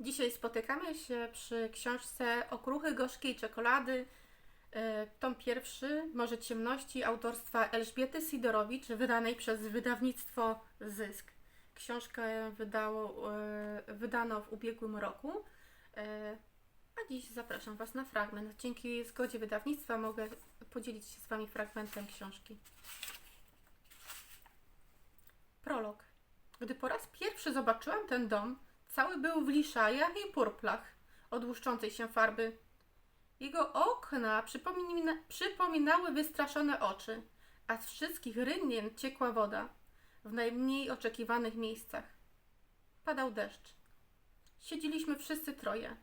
Dzisiaj spotykamy się przy książce Okruchy gorzkiej czekolady. E, Tom pierwszy, Morze Ciemności, autorstwa Elżbiety Sidorowicz, wydanej przez wydawnictwo Zysk. Książkę wydało, e, wydano w ubiegłym roku. E, A dziś zapraszam Was na fragment. Dzięki zgodzie wydawnictwa mogę podzielić się z Wami fragmentem książki. Prolog. Gdy po raz pierwszy zobaczyłam ten dom, cały był w liszajach i purplach od łuszczącej się farby. Jego okna przypomina, przypominały wystraszone oczy, a z wszystkich rynien ciekła woda w najmniej oczekiwanych miejscach. Padał deszcz. Siedzieliśmy wszyscy troje.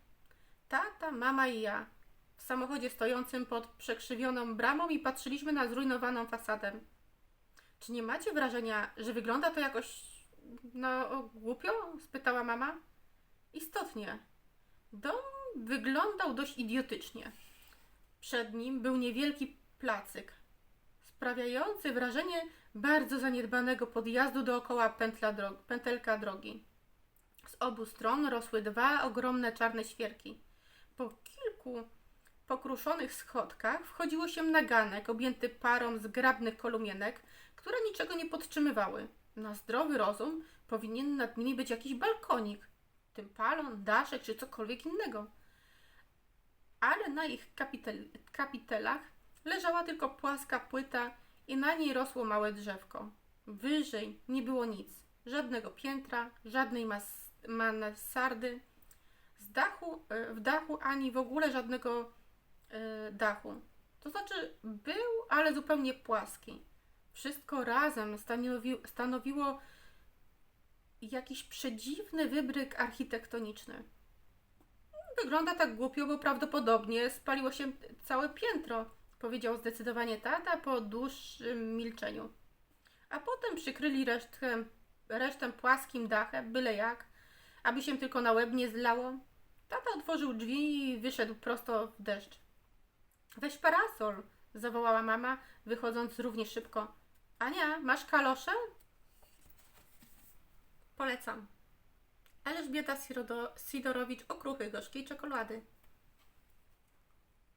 Tata, mama i ja. W samochodzie stojącym pod przekrzywioną bramą i patrzyliśmy na zrujnowaną fasadę. Czy nie macie wrażenia, że wygląda to jakoś no głupio? spytała mama. Istotnie. Dom wyglądał dość idiotycznie. Przed nim był niewielki placyk, sprawiający wrażenie bardzo zaniedbanego podjazdu dookoła pętla dro- pętelka drogi. Z obu stron rosły dwa ogromne czarne świerki. Po kilku pokruszonych schodkach wchodziło się na ganek objęty parą zgrabnych kolumienek, które niczego nie podtrzymywały. Na zdrowy rozum powinien nad nimi być jakiś balkonik, tym palon, daszek czy cokolwiek innego. Ale na ich kapitel, kapitelach leżała tylko płaska płyta i na niej rosło małe drzewko. Wyżej nie było nic, żadnego piętra, żadnej mas, mansardy, z dachu, e, w dachu ani w ogóle żadnego e, dachu. To znaczy był, ale zupełnie płaski. Wszystko razem stanowi, stanowiło jakiś przedziwny wybryk architektoniczny. Wygląda tak głupio, bo prawdopodobnie spaliło się całe piętro, powiedział zdecydowanie tata po dłuższym milczeniu. A potem przykryli resztę płaskim dachem, byle jak, aby się tylko na łeb nie zlało. Tata otworzył drzwi i wyszedł prosto w deszcz. Weź parasol, zawołała mama, wychodząc równie szybko. Ania, masz kalosze? Polecam. Elżbieta Sidorowicz, okruchy gorzkiej czekolady.